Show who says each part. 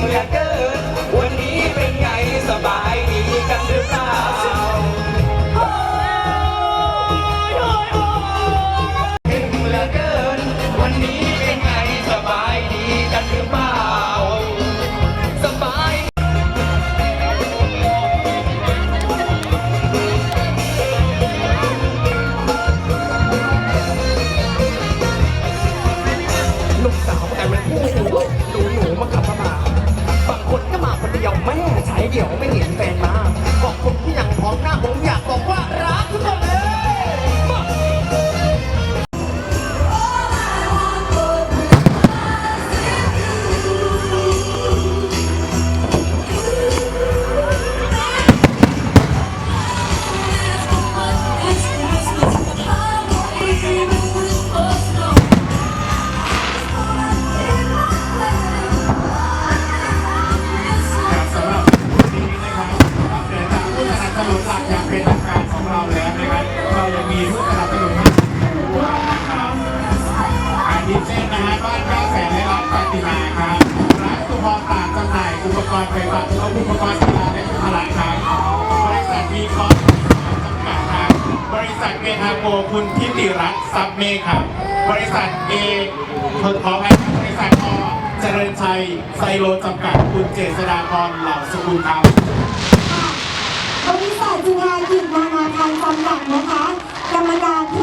Speaker 1: เหลือเกิน วันนี้เป็นไงสบายดีกันหรือเปล่าเก่งเหลือเกิน วันนี้เป็น เดี๋ยวไม่เห็นแฟนมา กา
Speaker 2: งเป็นทางการของเราแล้วนะครับเรายังมีผู้สนับสนุนนะครับอาทิเช่นนะฮะบ้านเก้าแสนและร้านปฏิมาครับร้านสุพรตากจำหน่ายอุปกรณ์ไฟฟ้าและอุปกรณ์กีฬาและพละครับบริษัทมีคอร์จำกัดครับบริษัทเมทาโกคุณทิติรัตน์ซับเมฆครับ บริษัทเอขอขอไปบริษัทอเจริญชัยไซโลจำกัดคุณเจษฎาพรเหล่าสกุลครับ
Speaker 3: ริษัทจุฬากิจนานาทางนะคะ กรรมการอ